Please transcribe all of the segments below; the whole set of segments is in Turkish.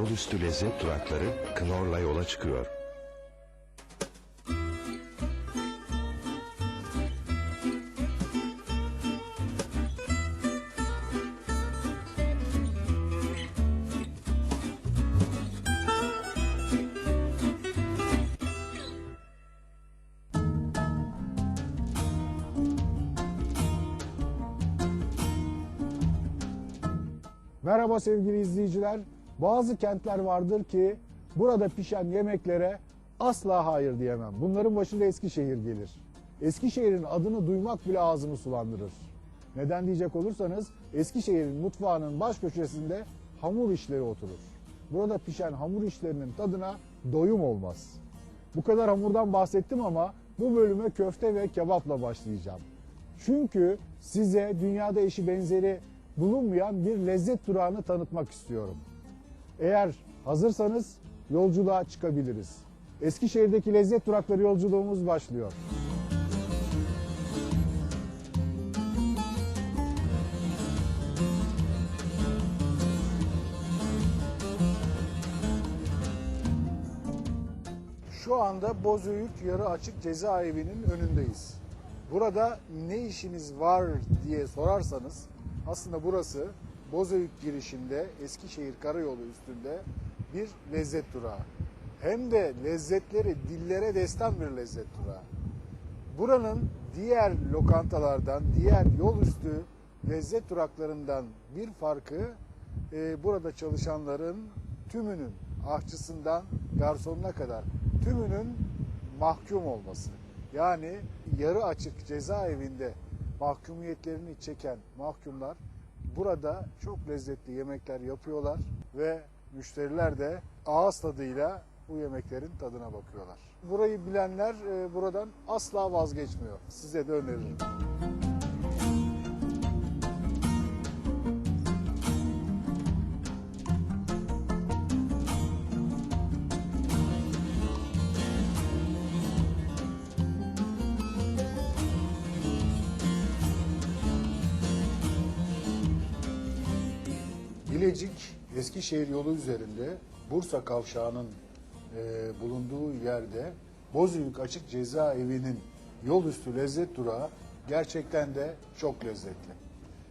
Yolüstü lezzet durakları Knorr'la yola çıkıyor. Merhaba sevgili izleyiciler. Bazı kentler vardır ki burada pişen yemeklere asla hayır diyemem. Bunların başında Eskişehir gelir. Eskişehir'in adını duymak bile ağzımı sulandırır. Neden diyecek olursanız Eskişehir'in mutfağının baş köşesinde hamur işleri oturur. Burada pişen hamur işlerinin tadına doyum olmaz. Bu kadar hamurdan bahsettim ama bu bölüme köfte ve kebapla başlayacağım. Çünkü size dünyada eşi benzeri bulunmayan bir lezzet durağını tanıtmak istiyorum. Eğer hazırsanız yolculuğa çıkabiliriz. Eskişehir'deki lezzet durakları yolculuğumuz başlıyor. Şu anda Bozüyük Yarı Açık Cezaevi'nin önündeyiz. Burada ne işiniz var diye sorarsanız aslında burası Bozüyük girişinde Eskişehir Karayolu üstünde bir lezzet durağı. Hem de lezzetleri dillere destan bir lezzet durağı. Buranın diğer lokantalardan, diğer yol üstü lezzet duraklarından bir farkı e, burada çalışanların tümünün ahçısından garsonuna kadar tümünün mahkum olması. Yani yarı açık cezaevinde mahkumiyetlerini çeken mahkumlar burada çok lezzetli yemekler yapıyorlar ve müşteriler de ağız tadıyla bu yemeklerin tadına bakıyorlar. Burayı bilenler e, buradan asla vazgeçmiyor. Size de öneririm. Eskişehir yolu üzerinde Bursa Kavşağı'nın e, bulunduğu yerde Bozüyük Açık Cezaevi'nin yol üstü lezzet durağı gerçekten de çok lezzetli.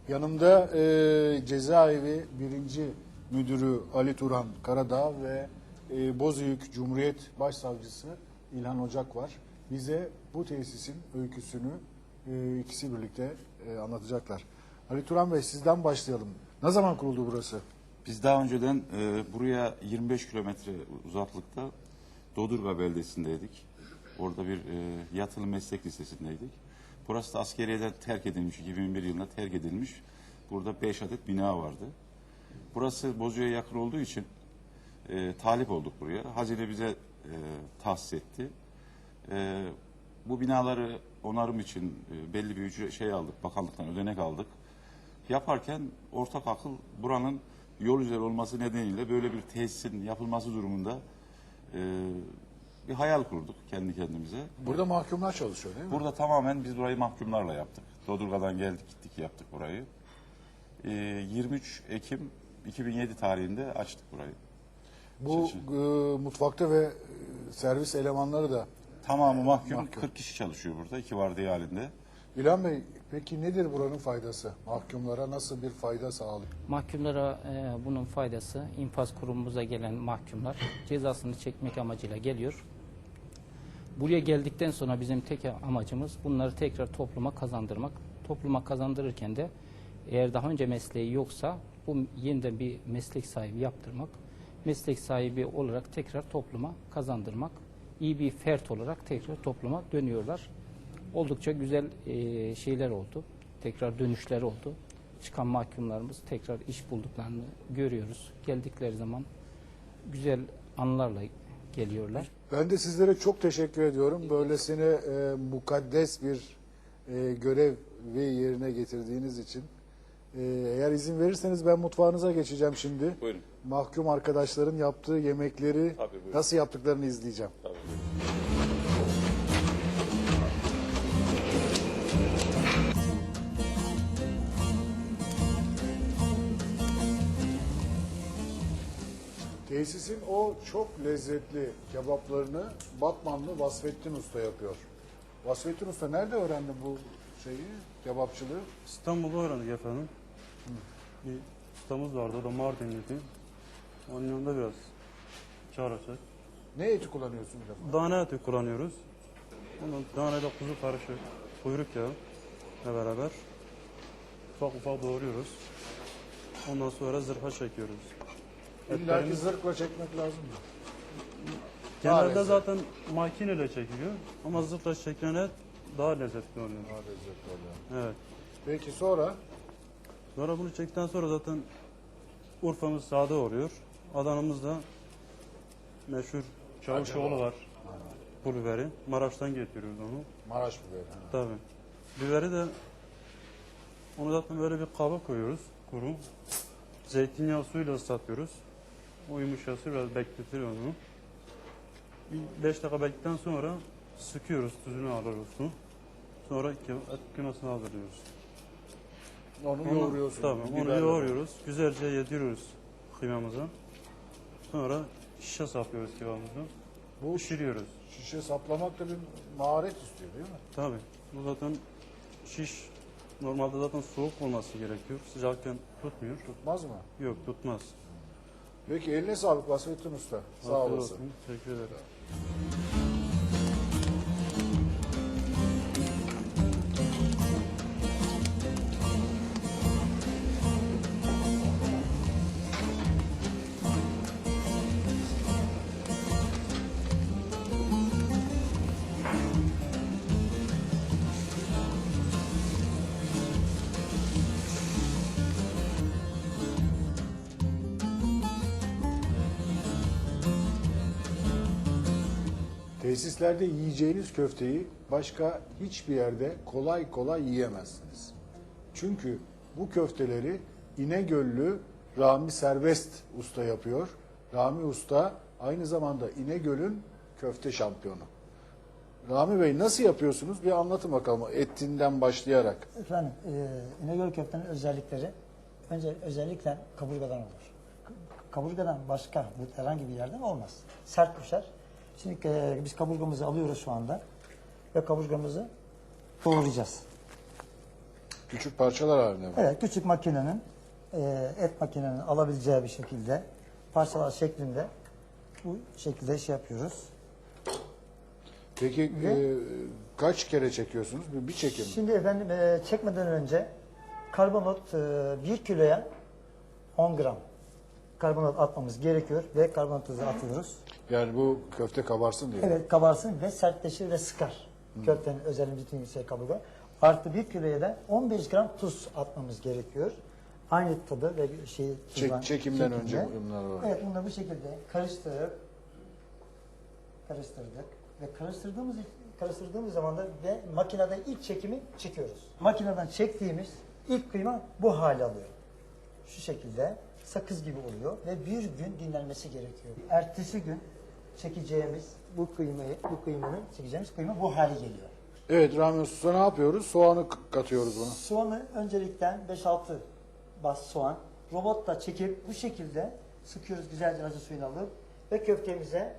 Yanımda e, cezaevi birinci müdürü Ali Turan Karadağ ve e, Bozüyük Cumhuriyet Başsavcısı İlhan Ocak var. Bize bu tesisin öyküsünü e, ikisi birlikte e, anlatacaklar. Ali Turan Bey sizden başlayalım. Ne zaman kuruldu burası? Biz daha önceden e, buraya 25 kilometre uzaklıkta Dodurga beldesindeydik. Orada bir e, yatılı meslek lisesindeydik. Burası da askeriyeden terk edilmiş, 2001 yılında terk edilmiş. Burada 5 adet bina vardı. Burası Bozüyük'e yakın olduğu için e, talip olduk buraya. Hazine bize e, tahsis etti. E, bu binaları onarım için e, belli bir ücret şey aldık, bakanlıktan ödenek aldık. Yaparken ortak akıl buranın yol üzeri olması nedeniyle böyle bir tesisin yapılması durumunda e, bir hayal kurduk kendi kendimize. Burada mahkumlar çalışıyor değil mi? Burada tamamen biz burayı mahkumlarla yaptık. Dodurga'dan geldik gittik yaptık burayı. E, 23 Ekim 2007 tarihinde açtık burayı. Bu e, mutfakta ve e, servis elemanları da. Tamamı mahkum, Mahkum. 40 kişi çalışıyor burada iki vardiya halinde. İlhan Bey peki nedir buranın faydası? Mahkumlara nasıl bir fayda sağlıyor? Mahkumlara e, bunun faydası infaz kurumumuza gelen mahkumlar cezasını çekmek amacıyla geliyor. Buraya geldikten sonra bizim tek amacımız bunları tekrar topluma kazandırmak. Topluma kazandırırken de eğer daha önce mesleği yoksa bu yeniden bir meslek sahibi yaptırmak. Meslek sahibi olarak tekrar topluma kazandırmak. İyi bir fert olarak tekrar topluma dönüyorlar. Oldukça güzel e, şeyler oldu. Tekrar dönüşler oldu. Çıkan mahkumlarımız tekrar iş bulduklarını görüyoruz. Geldikleri zaman güzel anılarla geliyorlar. Ben de sizlere çok teşekkür ediyorum. Böylesine e, mukaddes bir e, görevi yerine getirdiğiniz için. E, eğer izin verirseniz ben mutfağınıza geçeceğim şimdi. Buyurun. Mahkum arkadaşların yaptığı yemekleri Tabii, buyurun. nasıl yaptıklarını izleyeceğim. Tesisin o çok lezzetli kebaplarını Batmanlı Vasfettin Usta yapıyor. Vasfettin Usta nerede öğrendin bu şeyi, kebapçılığı? İstanbul'da öğrendik efendim. Bir ustamız vardı, o da Mardinliydi. Onun yanında biraz çalıştık. Ne eti kullanıyorsun hocam? Dana eti kullanıyoruz. Ondan dana ile kuzu karışık, kuyruk yağı ile beraber ufak ufak doğruyoruz. Ondan sonra zırha çekiyoruz. İlla ki zırhla çekmek lazım mı? genelde zaten makineyle çekiliyor ama zırhla çekilen et daha lezzetli oluyor. Daha lezzetli oluyor. Evet. Peki sonra Sonra bunu çektikten sonra zaten Urfa'mız sade oluyor. Adana'mız da meşhur Çavuşoğlu var. Bu biberi. Maraş'tan getiriyoruz onu. Maraş biberi. ha. Tabii. Biberi de onu zaten böyle bir kaba koyuyoruz. Kuru. Zeytinyağı suyuyla ıslatıyoruz. O yumuşası biraz bekletir onu. Bir 5 dakika bekledikten sonra sıkıyoruz, tuzunu alıyoruz. Sonra künasını hazırlıyoruz. Onu Onu- yoğuruyorsun. Tabii onu biberle. yoğuruyoruz. Güzelce yediriyoruz kıymamıza. Sonra şişe saplıyoruz kebabımızı. Bu Pişiriyoruz. şişe saplamak da bir maharet istiyor değil mi? Tabii. Bu zaten şiş normalde zaten soğuk olması gerekiyor. Sıcakken tutmuyor. Tutmaz mı? Yok tutmaz. Peki eline sağlık Vasfettin Usta. Sağ olasın. Teşekkür ederim. Tesislerde yiyeceğiniz köfteyi başka hiçbir yerde kolay kolay yiyemezsiniz. Çünkü bu köfteleri İnegöllü Rami Serbest Usta yapıyor. Rami Usta aynı zamanda İnegöl'ün köfte şampiyonu. Rami Bey nasıl yapıyorsunuz? Bir anlatın bakalım etinden başlayarak. Efendim, e, İnegöl köftenin özellikleri önce özellikle kaburgadan olur. Kaburgadan başka herhangi bir yerden olmaz. Sert düşer. Şimdi e, biz kaburgamızı alıyoruz şu anda ve kaburgamızı doğrayacağız. Küçük parçalar halinde mi? Evet, küçük makinenin, e, et makinenin alabileceği bir şekilde parçalar şeklinde bu şekilde şey yapıyoruz. Peki Ve- e, kaç kere çekiyorsunuz? Bir, bir çekim mi? Şimdi efendim e, çekmeden önce karbonat e, 1 kiloya 10 gram karbonat atmamız gerekiyor ve karbonatımızı atıyoruz. Yani bu köfte kabarsın diye. Evet kabarsın ve sertleşir ve sıkar. Köftenin özelliği bütün şey kaburga. Artı 1 kiloya da 15 gram tuz atmamız gerekiyor. Aynı tadı ve şey Çek- çekimden önce bunlar var. Evet bunları bu şekilde karıştırıp karıştırdık ve karıştırdığımız karıştırdığımız zaman da ve makineden ilk çekimi çekiyoruz. Makineden çektiğimiz ilk kıyma bu hale alıyor. Şu şekilde sakız gibi oluyor ve bir gün dinlenmesi gerekiyor. Ertesi gün çekeceğimiz bu kıymayı, bu kıymanın çekeceğimiz kıyma bu hale geliyor. Evet Rami Usta ne yapıyoruz? Soğanı katıyoruz buna. Soğanı öncelikten 5-6 bas soğan robotla çekip bu şekilde sıkıyoruz güzelce acı suyunu alıp ve köftemize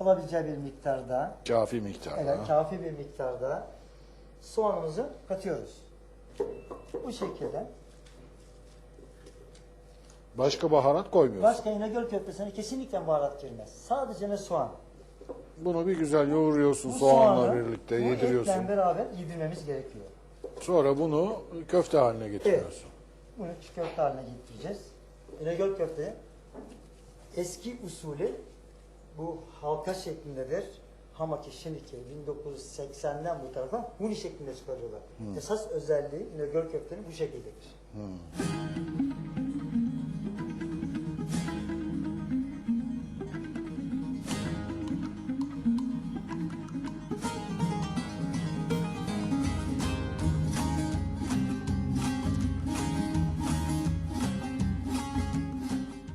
alabileceği bir miktarda Kafi miktarda. evet, kafi bir miktarda soğanımızı katıyoruz. Bu şekilde. Başka baharat koymuyoruz. Başka İnegöl köftesine kesinlikle baharat girmez. Sadece ne soğan. Bunu bir güzel yoğuruyorsun Bu soğanla soğanı birlikte bu yediriyorsun. etle beraber yedirmemiz gerekiyor. Sonra bunu köfte haline getiriyorsun. Bunu çiğ köfte haline getireceğiz. İnegöl köfte eski usulü bu halka şeklindedir. Hamaki şimdiki 1980'den bu tarafa huni şeklinde çıkarıyorlar. Esas özelliği İnegöl köftenin bu şekildedir.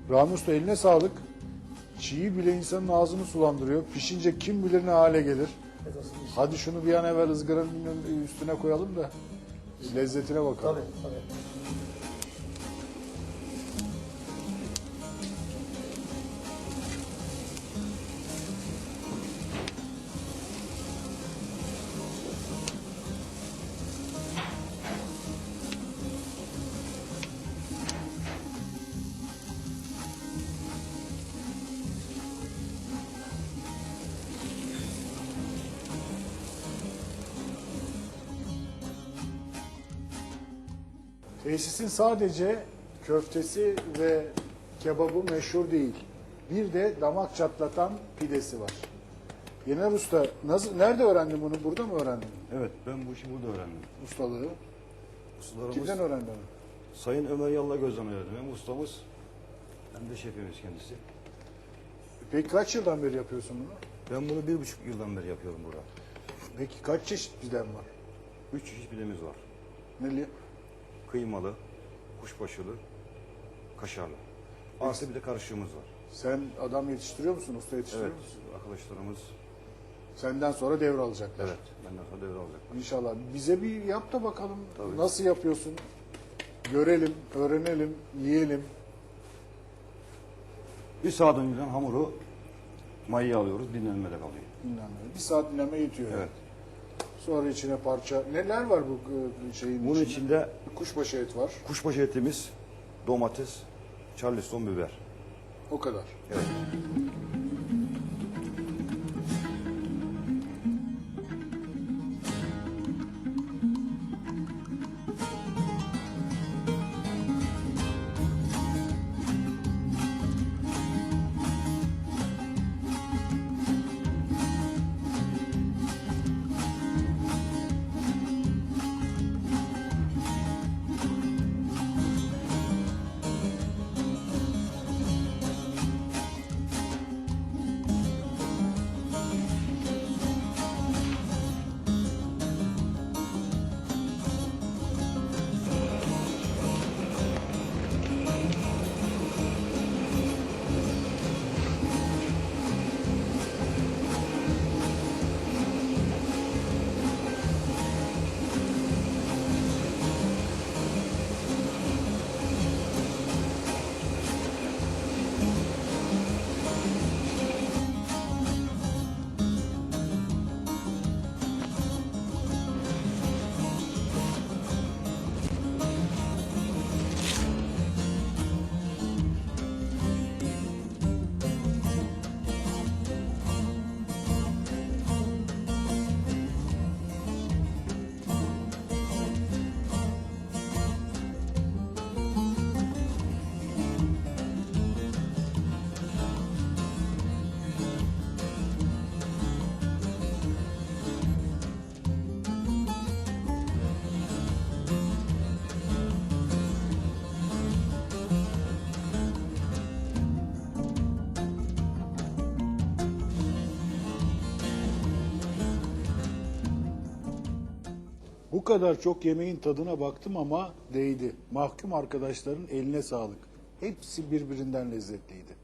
Rami Usta eline sağlık. Çiğ bile insanın ağzını sulandırıyor. Pişince kim bilir ne hale gelir. Hadi şunu bir an evvel ızgaranın üstüne koyalım da lezzetine bakalım. Tabii tabii. Tesisin sadece köftesi ve kebabı meşhur değil. Bir de damak çatlatan pidesi var. Yener Usta, nasıl, nerede öğrendin bunu? Burada mı öğrendin Evet, ben bu işi burada öğrendim. ustalığı? Ustalarımız Kimden öğrendin? Sayın Ömer Yallah gözden öğrendim. Hem ustamız hem de şefimiz kendisi. Peki kaç yıldan beri yapıyorsun bunu? Ben bunu bir buçuk yıldan beri yapıyorum burada. Peki kaç çeşit piden var? Üç çeşit pidemiz var. Neli? Kıymalı, kuşbaşılı, kaşarlı. Artı bir de karışığımız var. Sen adam yetiştiriyor musun? Usta yetiştiriyor Evet, musun? arkadaşlarımız Senden sonra devralacaklar. evet benden sonra devralacak. İnşallah. Bize bir yap da bakalım. Tabii. Nasıl yapıyorsun? Görelim, öğrenelim, yiyelim. Bir saat önceden hamuru mayaya alıyoruz, dinlenmede kalıyor. Dinlenme. Bir saat dinlenme yetiyor. Evet. Sonra içine parça. Neler var bu e, şeyin Bunun içinde? Kuşbaşı et var. kuşbaşı etimiz, domates, charleston biber. O kadar. Evet. Kadar çok yemeğin tadına baktım ama değdi. Mahkum arkadaşların eline sağlık. Hepsi birbirinden lezzetliydi.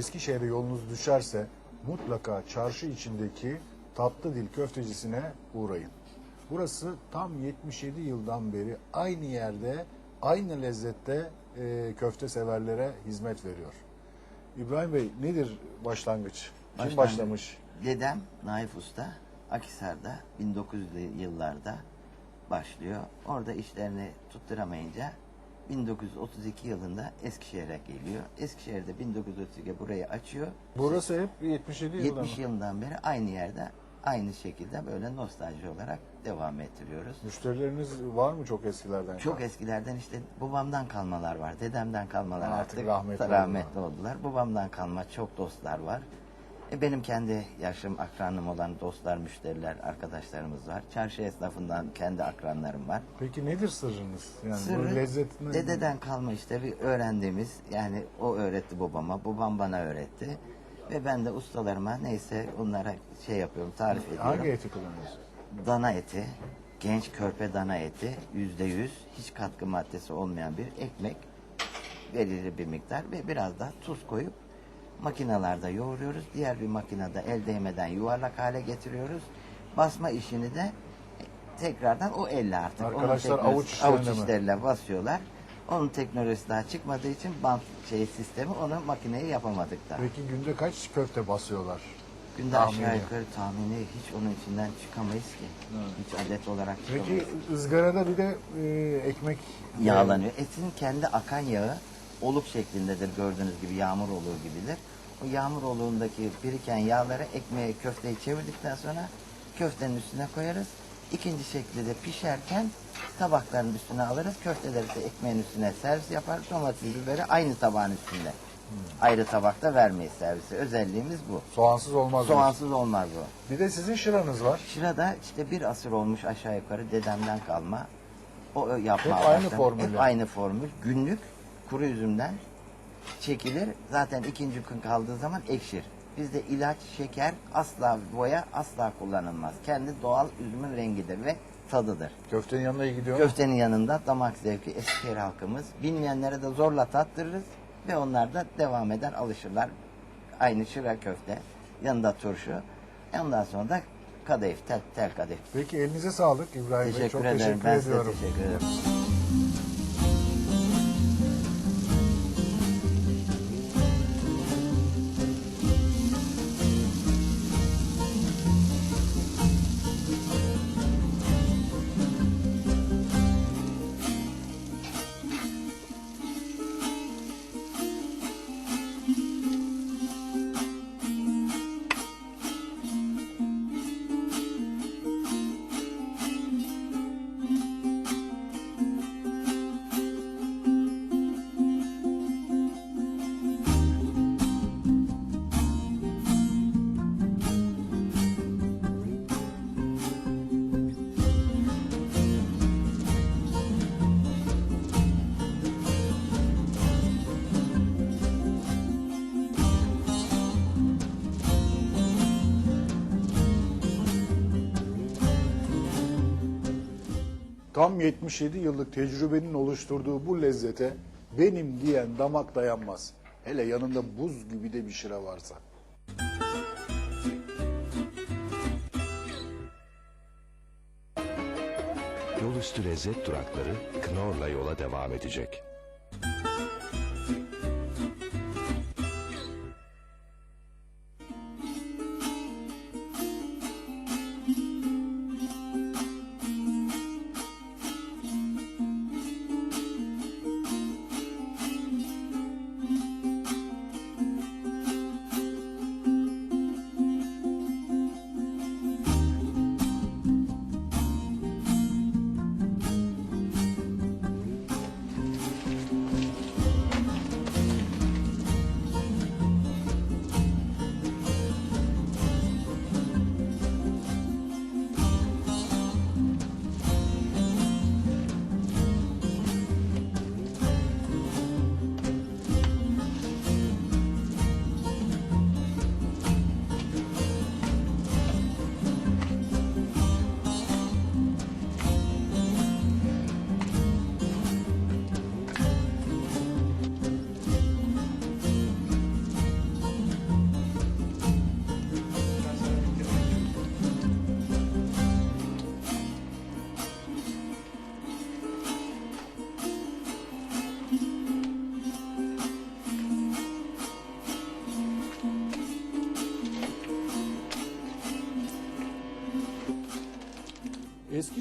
Eskişehir'e yolunuz düşerse mutlaka çarşı içindeki Tatlı Dil köftecisine uğrayın. Burası tam 77 yıldan beri aynı yerde, aynı lezzette e, köfte severlere hizmet veriyor. İbrahim Bey nedir başlangıç? Kim Başlangıç. başlamış? Dedem Naif Usta Akhisar'da 1900'lü yıllarda başlıyor. Orada işlerini tutturamayınca 1932 yılında Eskişehir'e geliyor. Eskişehir'de 1932'de burayı açıyor. Burası hep 77 yıldan. 70 yılından beri aynı yerde aynı şekilde böyle nostalji olarak devam ettiriyoruz. Müşterileriniz var mı çok eskilerden? Çok kalan? eskilerden işte babamdan kalmalar var. Dedemden kalmalar artık, artık rahmetli rahmetli oldular. Babamdan kalma çok dostlar var. E benim kendi yaşım akranım olan dostlar, müşteriler, arkadaşlarımız var. Çarşı esnafından kendi akranlarım var. Peki nedir sırrınız? Yani bu Sırrı lezzetini... dededen kalma işte bir öğrendiğimiz yani o öğretti babama, babam bana öğretti. Ve ben de ustalarıma neyse onlara şey yapıyorum, tarif ediyorum. Hangi eti kullanıyorsunuz? Dana eti, genç körpe dana eti yüzde yüz hiç katkı maddesi olmayan bir ekmek belirli bir miktar ve biraz da tuz koyup makinalarda yoğuruyoruz. Diğer bir makinede el değmeden yuvarlak hale getiriyoruz. Basma işini de tekrardan o elle artık. Onun Arkadaşlar teknolojisi- avuç işlerine avuç mi? işleriyle basıyorlar. Onun teknolojisi daha çıkmadığı için bant şey sistemi onu makineye yapamadık da. Peki günde kaç köfte basıyorlar? Günde Tahmini. aşağı yukarı tahmini hiç onun içinden çıkamayız ki. Hiç adet olarak çıkamayız. Peki ızgarada bir de e, ekmek Yağlanıyor. Etin kendi akan yağı oluk şeklindedir gördüğünüz gibi yağmur oluğu gibidir. O yağmur oluğundaki biriken yağları ekmeğe köfteyi çevirdikten sonra köftenin üstüne koyarız. İkinci şekilde de pişerken tabakların üstüne alırız. Köfteleri de ekmeğin üstüne servis yaparız. Domates, biberi aynı tabağın üstünde. Ayrı tabakta vermeyiz servisi. Özelliğimiz bu. Soğansız olmaz. diyorsun. Soğansız olmaz bu. Bir de sizin şıranız var. Şırada işte bir asır olmuş aşağı yukarı dedemden kalma. O yapma Hep aynı formülle. Hep aynı formül. Günlük kuru üzümden çekilir. Zaten ikinci gün kaldığı zaman ekşir. Bizde ilaç, şeker, asla boya asla kullanılmaz. Kendi doğal üzümün rengidir ve tadıdır. Köftenin yanına iyi gidiyor. Köftenin yanında damak zevki Eskişehir halkımız. Bilmeyenlere de zorla tattırırız ve onlar da devam eder, alışırlar. Aynı şıra köfte, yanında turşu. Ondan sonra da kadayıf, tel, tel kadayıf. Peki elinize sağlık İbrahim Bey. Teşekkür Çok ederim. teşekkür ben size ediyorum. teşekkür ederim. Tam 77 yıllık tecrübenin oluşturduğu bu lezzete benim diyen damak dayanmaz. Hele yanında buz gibi de bir şıra varsa. Yolüstü lezzet durakları Knorr'la yola devam edecek.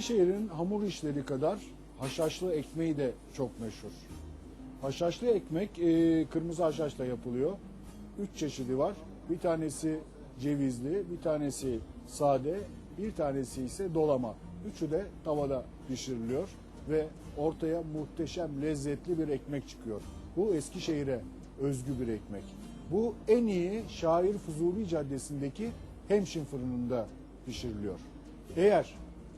Eskişehir'in hamur işleri kadar haşhaşlı ekmeği de çok meşhur. Haşhaşlı ekmek e, kırmızı haşhaşla yapılıyor. Üç çeşidi var. Bir tanesi cevizli, bir tanesi sade, bir tanesi ise dolama. Üçü de tavada pişiriliyor ve ortaya muhteşem lezzetli bir ekmek çıkıyor. Bu Eskişehir'e özgü bir ekmek. Bu en iyi Şair Fuzuli Caddesi'ndeki Hemşin fırınında pişiriliyor. Eğer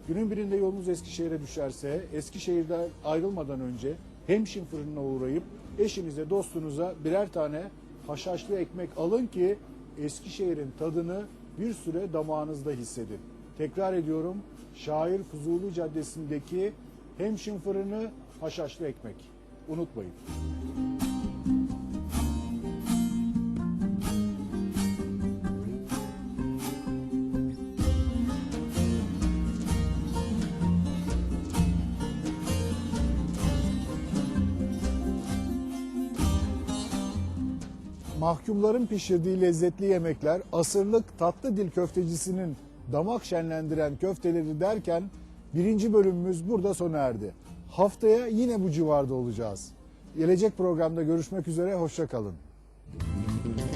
günün birinde yolunuz Eskişehir'e düşerse Eskişehir'den ayrılmadan önce Hemşin fırınına uğrayıp eşinize dostunuza birer tane haşhaşlı ekmek alın ki Eskişehir'in tadını bir süre damağınızda hissedin. Tekrar ediyorum Şair Fuzuli Caddesi'ndeki hemşin fırını haşhaşlı ekmek. Unutmayın. Mahkumların pişirdiği lezzetli yemekler, asırlık tatlı dil köftecisinin damak şenlendiren köfteleri derken birinci bölümümüz burada sona erdi. Haftaya yine bu civarda olacağız. Gelecek programda görüşmek üzere, hoşçakalın. Yol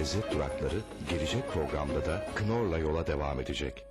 lezzet durakları gelecek programda da Knorr'la yola devam edecek.